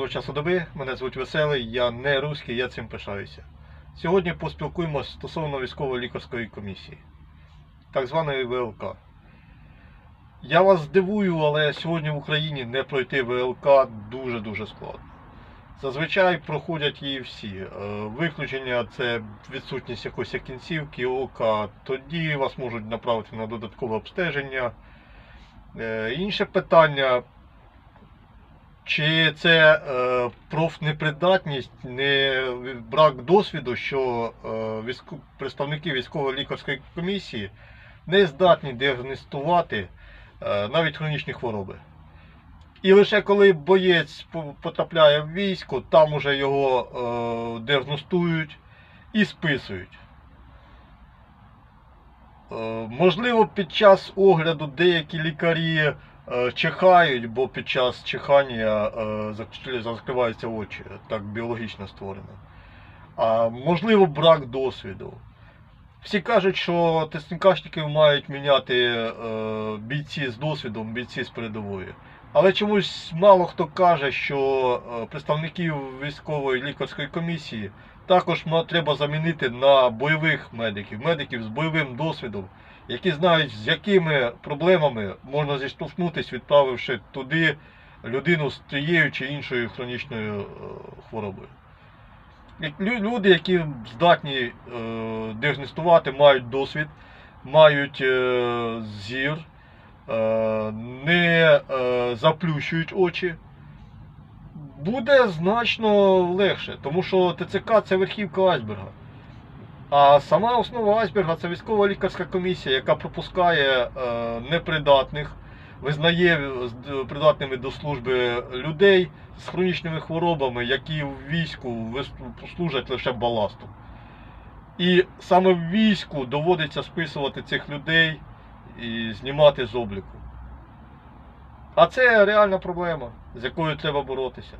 Доброго часу доби, мене звуть Веселий, я не руський, я цим пишаюся. Сьогодні поспілкуємось стосовно військової лікарської комісії, так званої ВЛК. Я вас здивую, але сьогодні в Україні не пройти ВЛК дуже-дуже складно. Зазвичай проходять її всі. Е, Виключення це відсутність якоїсь кінцівки ока, тоді вас можуть направити на додаткове обстеження. Е, Інше питання, чи це е, профнепридатність, не брак досвіду, що е, військо, представники військової лікарської комісії не здатні діагностувати е, навіть хронічні хвороби. І лише коли боєць потрапляє в військо, там уже його е, діагностують і списують. Е, можливо, під час огляду деякі лікарі чихають, бо під час чихання е, закриваються очі, так біологічно створено. А можливо, брак досвіду. Всі кажуть, що тиснікашників мають міняти е, бійці з досвідом, бійці з передової. Але чомусь мало хто каже, що е, представників військової лікарської комісії також треба замінити на бойових медиків, медиків з бойовим досвідом, які знають, з якими проблемами можна зіштовхнутися, відправивши туди людину з тією чи іншою хронічною е, хворобою. Люди, які здатні е, діагностувати, мають досвід, мають зір, не е, заплющують очі, буде значно легше, тому що ТЦК це верхівка айсберга. А сама основа айсберга це військова лікарська комісія, яка пропускає е, непридатних, визнає придатними до служби людей з хронічними хворобами, які в війську служать лише баластом. І саме в війську доводиться списувати цих людей і знімати з обліку. А це реальна проблема, з якою треба боротися.